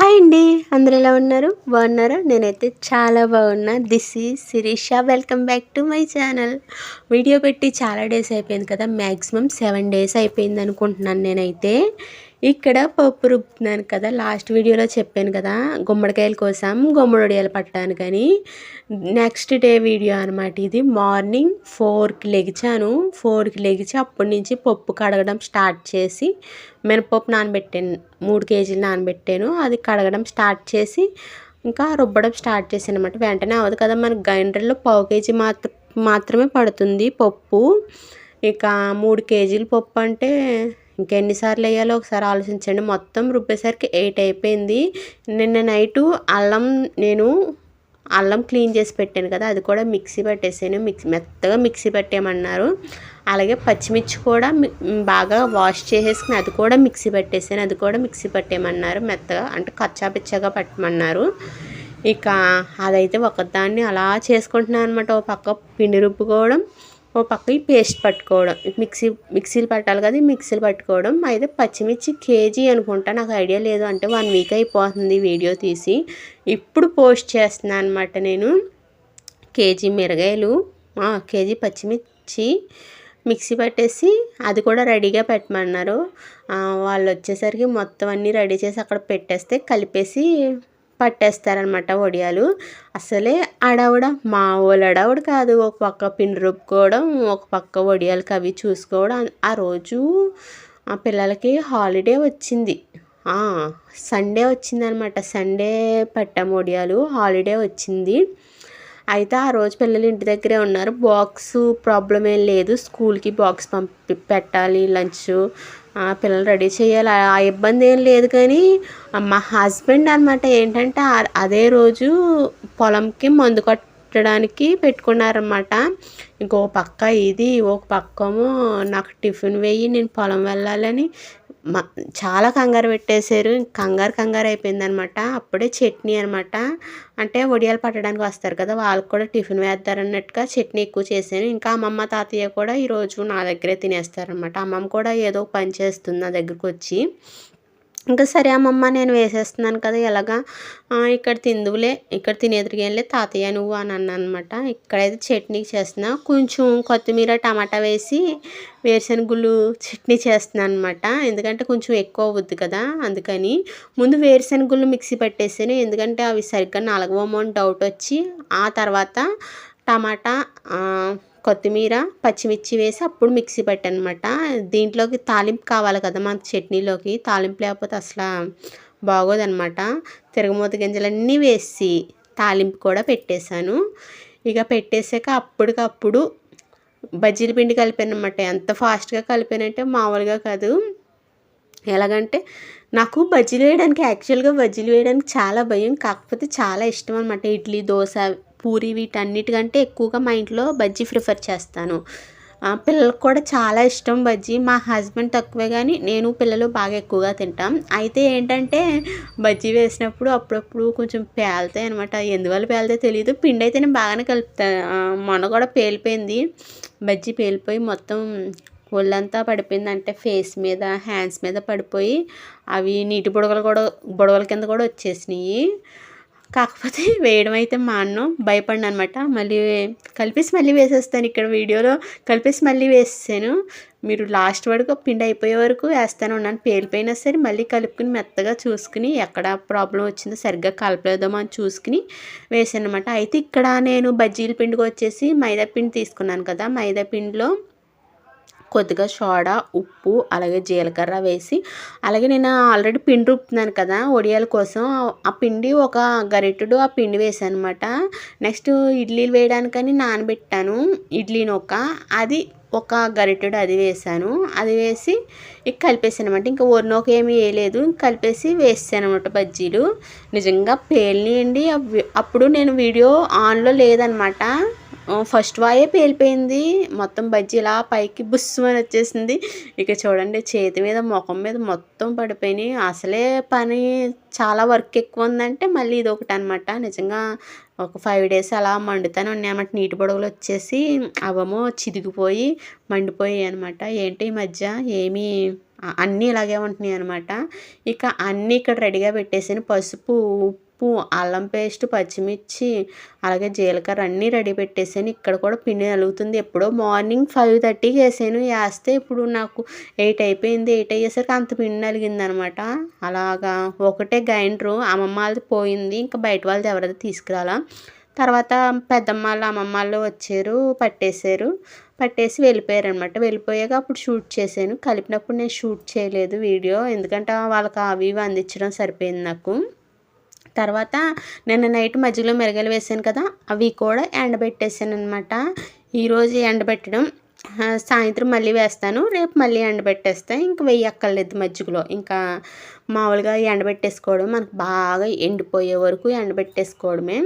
Hi అండి. అందరు ఎలా ఉన్నారు? బాగున్నారా? నేనైతే చాలా బాగున్నా. This is Sirisha welcome back to my channel video పెట్టి చాలా డేస్ అయిపోయింది కదా. మ్యాక్సిమం సెవెన్ డేస్ అయిపోయింది అనుకుంటున్నాను నేనైతే. ఇక్కడ పప్పు రుబ్బుతున్నాను కదా లాస్ట్ వీడియోలో చెప్పాను కదా గుమ్మడికాయల కోసం గుమ్మడి వడియాలు కానీ నెక్స్ట్ డే వీడియో అనమాట ఇది. మార్నింగ్ ఫోర్కి లెగిచాను. ఫోర్కి లెగిచి అప్పటి నుంచి పప్పు కడగడం స్టార్ట్ చేసి మినపప్పు నానబెట్టాను. మూడు కేజీలు నానబెట్టాను. అది కడగడం స్టార్ట్ చేసి ఇంకా రుబ్బడం స్టార్ట్ చేశాను అనమాట వెంటనే అవ్వదు కదా మన గ్రైండర్లో పావు కేజీ మాత్ర మాత్రమే పడుతుంది పప్పు. ఇక మూడు కేజీలు పప్పు అంటే ఇంకెన్నిసార్లు వేయాలో ఒకసారి ఆలోచించండి. మొత్తం రుబ్బేసరికి ఎయిట్ అయిపోయింది. నిన్న నైటు అల్లం నేను అల్లం క్లీన్ చేసి పెట్టాను కదా అది కూడా మిక్సీ పట్టేసాను. మిక్సీ మెత్తగా మిక్సీ పెట్టేయమన్నారు. అలాగే పచ్చిమిర్చి కూడా బాగా వాష్ చేసేసుకుని అది కూడా మిక్సీ పట్టేసాను. అది కూడా మిక్సీ పట్టేయమన్నారు. మెత్తగా అంటే కచ్చా పిచ్చగా పట్టమన్నారు. ఇక అదైతే ఒకదాన్ని అలా చేసుకుంటున్నాను అనమాట ఒక పక్క పిండి రుబ్బుకోవడం ఓ పక్క ఈ పేస్ట్ పట్టుకోవడం. మిక్సీ మిక్సీలు పట్టాలి కదా మిక్సీలు పట్టుకోవడం. అయితే పచ్చిమిర్చి కేజీ అనుకుంటా నాకు ఐడియా లేదు. అంటే వన్ వీక్ అయిపోతుంది వీడియో తీసి. ఇప్పుడు పోస్ట్ చేస్తున్నాను అనమాట నేను. కేజీ మిరగాయలు కేజీ పచ్చిమిర్చి మిక్సీ పట్టేసి అది కూడా రెడీగా పెట్టమన్నారు. వాళ్ళు వచ్చేసరికి మొత్తం అన్నీ రెడీ చేసి అక్కడ పెట్టేస్తే కలిపేసి పట్టేస్తారనమాట వడియాలు అసలే అడవడ మా వాళ్ళు అడవుడు కాదు. ఒక పక్క పిండి రుబ్బుకోవడం ఒక పక్క వడియాలకి అవి చూసుకోవడం. ఆ రోజు ఆ పిల్లలకి హాలిడే వచ్చింది. సండే వచ్చిందనమాట. సండే పట్టాం వడియాలు హాలిడే వచ్చింది. అయితే ఆ రోజు పిల్లలు ఇంటి దగ్గరే ఉన్నారు. బాక్స్ ప్రాబ్లం ఏం లేదు. స్కూల్కి బాక్స్ పంపి పెట్టాలి లంచ్. పిల్లలు రెడీ చేయాలి. ఆ ఇబ్బంది ఏం లేదు కానీ మా హస్బెండ్ అనమాట ఏంటంటే అదే రోజు పొలంకి మందు కొట్టడానికి పెట్టుకున్నారనమాట ఇంకో పక్క ఇది ఒక పక్కమో నాకు టిఫిన్ వేయి నేను పొలం వెళ్ళాలని చాలా కంగారు పెట్టేశారు. కంగారు కంగారు అయిపోయింది అనమాట అప్పుడే చట్నీ అనమాట. అంటే వడియాలు పట్టడానికి వస్తారు కదా వాళ్ళకి కూడా టిఫిన్ వేస్తారన్నట్టుగా చట్నీ ఎక్కువ చేశాను. ఇంకా అమ్మమ్మ తాతయ్య కూడా ఈరోజు నా దగ్గరే తినేస్తారనమాట. అమ్మమ్మ కూడా ఏదో పని చేస్తుంది నా దగ్గరకు వచ్చి ఇంకా సరే అమ్మమ్మ నేను వేసేస్తున్నాను కదా ఎలాగా? ఇక్కడ తిందువులే ఇక్కడ తినేదిరిగేలే తాతయ్య నువ్వు అని అన్నా అనమాట ఇక్కడైతే చట్నీ చేస్తున్నా. కొంచెం కొత్తిమీర టమాటా వేసి వేరుశనగుళ్ళు చట్నీ చేస్తున్నాను అనమాట ఎందుకంటే కొంచెం ఎక్కువ అవుద్ది కదా అందుకని. ముందు వేరుశనగుళ్ళు మిక్సీ పట్టేసాను ఎందుకంటే అవి సరిగ్గా నలగవమో అని డౌట్ వచ్చి ఆ తర్వాత టమాటా కొత్తిమీర పచ్చిమిర్చి వేసి అప్పుడు మిక్సీ పెట్టనమాట. దీంట్లోకి తాలింపు కావాలి కదా మన చట్నీలోకి. తాలింపు లేకపోతే అసలు బాగోదనమాట. తిరగమూత గింజలన్నీ వేసి తాలింపు కూడా పెట్టేశాను. ఇక పెట్టేసాక అప్పటికప్పుడు బజ్జీల పిండి కలిపానమాట. ఎంత ఫాస్ట్గా కలిపానంటే మామూలుగా కాదు. ఎలాగంటే నాకు బజ్జీలు వేయడానికి యాక్చువల్గా బజ్జీలు వేయడానికి చాలా భయం. కాకపోతే చాలా ఇష్టం అనమాట. ఇడ్లీ దోశ పూరి వీటన్నిటికంటే ఎక్కువగా మా ఇంట్లో బజ్జీ ప్రిఫర్ చేస్తాను. పిల్లలకు కూడా చాలా ఇష్టం బజ్జీ. మా హస్బెండ్ తక్కువే కానీ నేను పిల్లలు బాగా ఎక్కువగా తింటాం. అయితే ఏంటంటే బజ్జీ వేసినప్పుడు అప్పుడప్పుడు కొంచెం పేలుతాయి అనమాట ఎందువల్ల పేలుతాయి తెలియదు పిండి అయితే నేను బాగానే కలుపుతా మొన్న కూడా పేలిపోయింది. బజ్జీ పేలిపోయి మొత్తం ఒళ్ళంతా పడిపోయింది అంటే ఫేస్ మీద హ్యాండ్స్ మీద పడిపోయి అవి నీటి బుడగలు కూడా బుడగల కింద కూడా వచ్చేసినాయి. కాకపోతే వేయడం అయితే మా అన్నం భయపడిన అనమాట మళ్ళీ కలిపేసి మళ్ళీ వేసేస్తాను. ఇక్కడ వీడియోలో కలిపేసి మళ్ళీ వేసాను మీరు లాస్ట్ వరకు పిండి అయిపోయే వరకు వేస్తాను ఉన్నాను పేలిపోయినా సరే మళ్ళీ కలుపుకుని మెత్తగా చూసుకుని ఎక్కడ ప్రాబ్లం వచ్చిందో సరిగ్గా కలపలేదో అని చూసుకుని వేసాను అనమాట అయితే ఇక్కడ నేను బజ్జీల పిండికి వచ్చేసి మైదా పిండి తీసుకున్నాను కదా. మైదా పిండిలో కొద్దిగా సోడా ఉప్పు అలాగే జీలకర్ర వేసి అలాగే నేను ఆల్రెడీ పిండి రుప్పుతున్నాను కదా వడియాల కోసం. ఆ పిండి ఒక గరిటెడు ఆ పిండి వేసాను అనమాట నెక్స్ట్ ఇడ్లీలు వేయడానికని నానబెట్టాను. ఇడ్లీని ఒక అది ఒక గరిటెడు అది వేసాను. అది వేసి ఇక కలిపేసాను అనమాట ఇంకా ఒరినోక ఏమీ వేయలేదు. కలిపేసి వేసాను అనమాట బజ్జీలు. నిజంగా పేలినాయండి అప్పుడు నేను వీడియో ఆన్లో లేదనమాట. ఫస్ట్ వాయే పేలిపోయింది. మొత్తం బజ్జీ ఇలా పైకి బుస్సుమని వచ్చేసింది. ఇక చూడండి చేతి మీద ముఖం మీద మొత్తం పడిపోయినాయి. అసలే పని చాలా వర్క్ ఎక్కువ ఉందంటే మళ్ళీ ఇది ఒకటి అనమాట నిజంగా ఒక ఫైవ్ డేస్ అలా మండుతూనే ఉన్నాయన్నమాట. నీటి పొడవులు వచ్చేసి అవమో చిదిగిపోయి మండిపోయాయి అనమాట ఏంటి ఈ మధ్య? ఏమీ అన్నీ ఇలాగే ఉంటున్నాయి అనమాట ఇక అన్నీ ఇక్కడ రెడీగా పెట్టేసాను పసుపు ఉప్పు అల్లం పేస్ట్ పచ్చిమిర్చి అలాగే జీలకర్ర అన్నీ రెడీ పెట్టేసాను. ఇక్కడ కూడా పిండి నలుగుతుంది. ఎప్పుడో మార్నింగ్ ఫైవ్ థర్టీకి వేసాను వేస్తే ఇప్పుడు నాకు ఎయిట్ అయిపోయింది. ఎయిట్ అయ్యేసరికి అంత పిండి నలిగింది అనమాట అలాగా ఒకటే గ్రైండరు అమ్మమ్మ వాళ్ళది పోయింది. ఇంకా బయట వాళ్ళది ఎవరిది తీసుకురాలా. తర్వాత పెద్దమ్మ వాళ్ళు అమ్మమ్మ వాళ్ళు వచ్చారు పట్టేశారు. పట్టేసి వెళ్ళిపోయారు అనమాట వెళ్ళిపోయాక అప్పుడు షూట్ చేశాను. కలిపినప్పుడు నేను షూట్ చేయలేదు వీడియో. ఎందుకంటే వాళ్ళకి అవి ఇవి అందించడం సరిపోయింది నాకు. తర్వాత నిన్న నైట్ మధ్యలో మెరగలు వేసాను కదా అవి కూడా ఎండబెట్టేసాను అనమాట ఈరోజు ఎండబెట్టడం సాయంత్రం మళ్ళీ వేస్తాను రేపు మళ్ళీ ఎండబెట్టేస్తాను ఇంకా వెయ్యి అక్కర్లేదు మజ్జిగలో. ఇంకా మామూలుగా ఎండబెట్టేసుకోవడం మనకు బాగా ఎండిపోయే వరకు ఎండబెట్టేసుకోవడమే.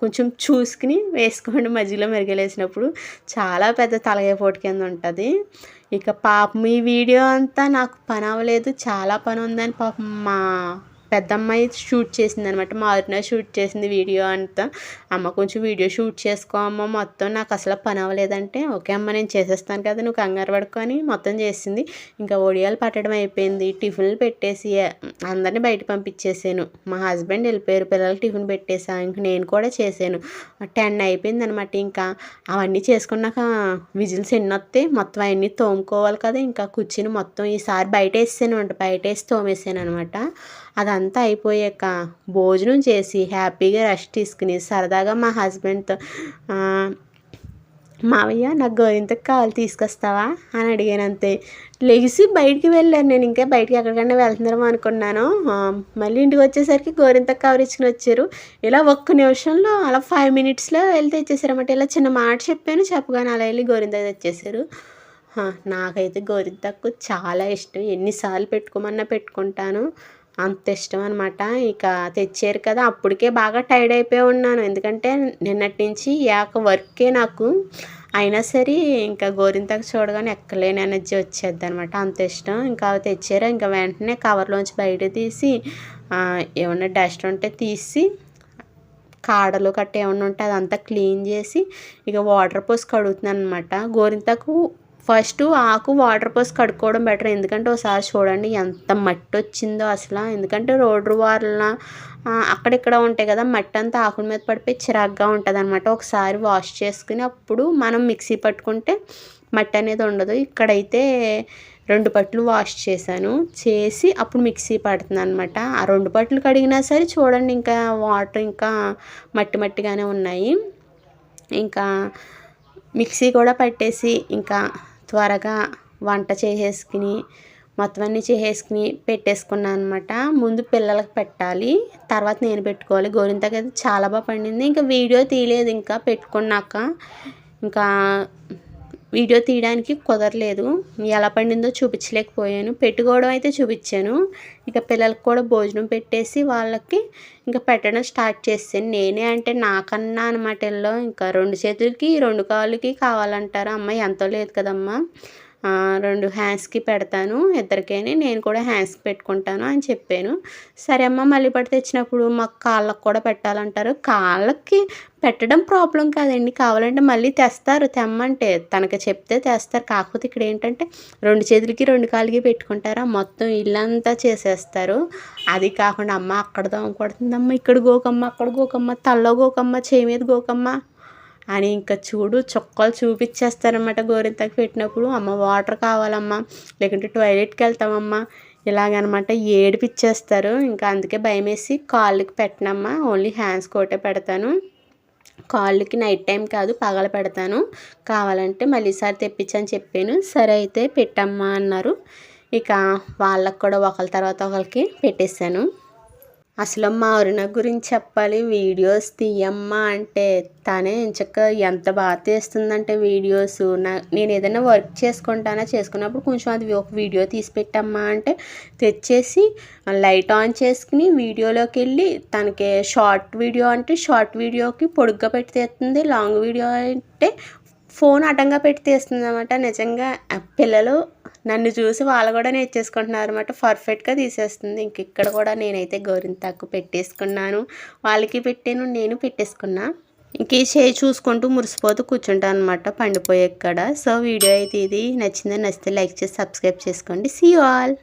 కొంచెం చూసుకుని వేసుకోండి మధ్యలో మెరుగలేసినప్పుడు చాలా పెద్ద తలగేపోటు కింద ఉంటుంది. ఇక పాపం ఈ వీడియో అంతా నాకు పని అవ్వలేదు చాలా పని ఉందని పాపం మా పెద్దమ్మాయి షూట్ చేసింది అనమాట మా షూట్ చేసింది వీడియో అంతా. అమ్మ కొంచెం వీడియో షూట్ చేసుకో అమ్మ. మొత్తం నాకు అసలు పని అవ్వలేదంటే ఓకే అమ్మ నేను చేసేస్తాను కదా నువ్వు కంగారు పడుకొని మొత్తం చేసింది. ఇంకా ఒడియాలు పట్టడం అయిపోయింది. టిఫిన్లు పెట్టేసి అందరినీ బయట పంపించేసాను. మా హస్బెండ్ వెళ్ళిపోయారు. పిల్లలకి టిఫిన్ పెట్టేసా. ఇంక నేను కూడా చేశాను టెన్ అయిపోయింది అనమాట ఇంకా. అవన్నీ చేసుకున్నాక విజిల్స్ ఎన్ని వస్తాయి? మొత్తం అవన్నీ తోముకోవాలి కదా. ఇంకా కూర్చుని మొత్తం ఈసారి బయట వేసాను అంట బయట వేసి తోమేసాను అనమాట. అదంతా అయిపోయాక భోజనం చేసి హ్యాపీగా రెస్ట్ తీసుకుని సరదాగా మా హస్బెండ్తో మావయ్య నాకు గోరింతకు కావాలి తీసుకొస్తావా? అని అడిగాను అంతే లెగిసి బయటికి వెళ్ళాను నేను ఇంకా బయటికి ఎక్కడికైనా వెళ్తున్నారేమో అనుకున్నాను. మళ్ళీ ఇంటికి వచ్చేసరికి గోరింతకు కవర్ ఇచ్చుకుని వచ్చారు. ఇలా ఒక్క నిమిషంలో అలా ఫైవ్ మినిట్స్లో వెళ్ళి ఇచ్చేసారన్నమాట ఇలా చిన్న మాట చెప్పాను చెప్పగానే అలా వెళ్ళి గోరింతకు తెచ్చేసారు. నాకైతే గోరింతకు చాలా ఇష్టం. ఎన్నిసార్లు పెట్టుకోమన్నా పెట్టుకుంటాను. అంత ఇష్టం అనమాట ఇక తెచ్చారు కదా అప్పటికే బాగా టైర్డ్ అయిపోయి ఉన్నాను. ఎందుకంటే నిన్నటి నుంచి యాక వర్కే నాకు. అయినా సరే ఇంకా గోరింతకు చూడగానే ఎక్కలేని ఎనర్జీ వచ్చేది అనమాట అంత ఇష్టం. ఇంకా అవి తెచ్చారు. ఇంకా వెంటనే కవర్లోంచి బయట తీసి ఏమన్నా డస్ట్ ఉంటే తీసి కాడలు కట్ట ఏమన్నా ఉంటే అదంతా క్లీన్ చేసి ఇక వాటర్ పోసి కడుగుతున్నాను అనమాట గోరింతకు ఫస్ట్ ఆకు వాటర్ పోసి కడుక్కోవడం బెటర్. ఎందుకంటే ఒకసారి చూడండి ఎంత మట్టి వచ్చిందో అసలు. ఎందుకంటే రోడ్డు వాళ్ళ అక్కడిక్కడ ఉంటాయి కదా మట్టి అంతా ఆకుల మీద పడిపోయి చిరాగ్గా ఉంటుంది అనమాట ఒకసారి వాష్ చేసుకుని అప్పుడు మనం మిక్సీ పట్టుకుంటే మట్టి అనేది ఉండదు. ఇక్కడైతే రెండు పట్లు వాష్ చేశాను. చేసి అప్పుడు మిక్సీ పడుతున్నాను అనమాట ఆ రెండు పట్లు కడిగినా సరే చూడండి ఇంకా వాటర్ ఇంకా మట్టి మట్టిగానే ఉన్నాయి. ఇంకా మిక్సీ కూడా పట్టేసి ఇంకా త్వరగా వంట చేసేసుకుని మొత్తం అన్నీ చేసేసుకుని పెట్టేసుకున్నాను అనమాట ముందు పిల్లలకు పెట్టాలి. తర్వాత నేను పెట్టుకోవాలి. గోరింతకి అయితే చాలా బాగా పండింది. ఇంకా వీడియో తీయలేదు ఇంకా పెట్టుకున్నాక. ఇంకా వీడియో తీయడానికి కుదరలేదు. ఎలా పండిందో చూపించలేకపోయాను. పెట్టుకోవడం అయితే చూపించాను. ఇక పిల్లలకు కూడా భోజనం పెట్టేసి వాళ్ళకి ఇంకా పెట్టడం స్టార్ట్ చేసాను నేనే అంటే నాకన్నా అనమాట ఇంకా రెండు చేతులకి రెండు కాళ్ళకి కావాలంటారా. అమ్మ ఎంతో లేదు కదమ్మా. రెండు హ్యాండ్స్కి పెడతాను. ఇద్దరికైనా నేను కూడా హ్యాండ్స్కి పెట్టుకుంటాను అని చెప్పాను. సరే అమ్మ మళ్ళీ పడి తెచ్చినప్పుడు మాకు కాళ్ళకు కూడా పెట్టాలంటారు. కాళ్ళకి పెట్టడం ప్రాబ్లం కాదండి. కావాలంటే మళ్ళీ తెస్తారు తెమ్మంటే. తనకి చెప్తే తెస్తారు. కాకపోతే ఇక్కడ ఏంటంటే రెండు చేతులకి రెండు కాళ్ళకి పెట్టుకుంటారా. మొత్తం ఇల్లంతా చేసేస్తారు. అది కాకుండా అమ్మ అక్కడ దోమకొడుతుంది అమ్మ ఇక్కడ గోకమ్మ అక్కడ గోకమ్మ తల్లో గోకమ్మ చేయి మీద గోకమ్మ. అని ఇంకా చూడు చొక్కాలు చూపించేస్తారనమాట గోరింతకు పెట్టినప్పుడు. అమ్మ వాటర్ కావాలమ్మా లేకుంటే టాయిలెట్కి వెళ్తామమ్మా ఇలాగనమాట ఏడిపిచ్చేస్తారు. ఇంకా అందుకే భయం వేసి కాళ్ళకి పెట్టనమ్మా. ఓన్లీ హ్యాండ్స్ కోటే పెడతాను. కాళ్ళకి నైట్ టైం కాదు పగల పెడతాను. కావాలంటే మళ్ళీసారి తెప్పించని చెప్పాను. సరే అయితే పెట్టమ్మా అన్నారు. ఇక వాళ్ళకు కూడా ఒకరి తర్వాత ఒకరికి పెట్టేశాను. అసలు మా అరుణ గురించి చెప్పాలి. వీడియోస్ తీయమ్మా అంటే తనే ఎంచక్క ఎంత బాగా తీస్తుందంటే వీడియోస్. నా నేను ఏదైనా వర్క్ చేసుకుంటానా చేసుకున్నప్పుడు కొంచెం అది ఒక వీడియో తీసి పెట్టమ్మా అంటే తెచ్చేసి లైట్ ఆన్ చేసుకుని వీడియోలోకి వెళ్ళి తనకి షార్ట్ వీడియో అంటే షార్ట్ వీడియోకి పొడుగ్గా పెట్టి తీస్తుంది. లాంగ్ వీడియో అంటే ఫోన్ అడ్డంగా పెట్టి తీస్తుందన్నమాట. నిజంగా పిల్లలు నన్ను చూసి వాళ్ళు కూడా నేర్చేసుకుంటున్నారు అనమాట పర్ఫెక్ట్గా తీసేస్తుంది. ఇంక ఇక్కడ కూడా నేనైతే గోరింతాకు పెట్టేసుకున్నాను. వాళ్ళకి పెట్టాను నేను పెట్టేసుకున్నా. ఇంక ఈ చేయి చూసుకుంటూ మురిసిపోతూ కూర్చుంటాను అనమాట పండిపోయే ఇక్కడ సో వీడియో అయితే ఇది. నచ్చిందని నచ్చితే లైక్ చేసి సబ్స్క్రైబ్ చేసుకోండి. See all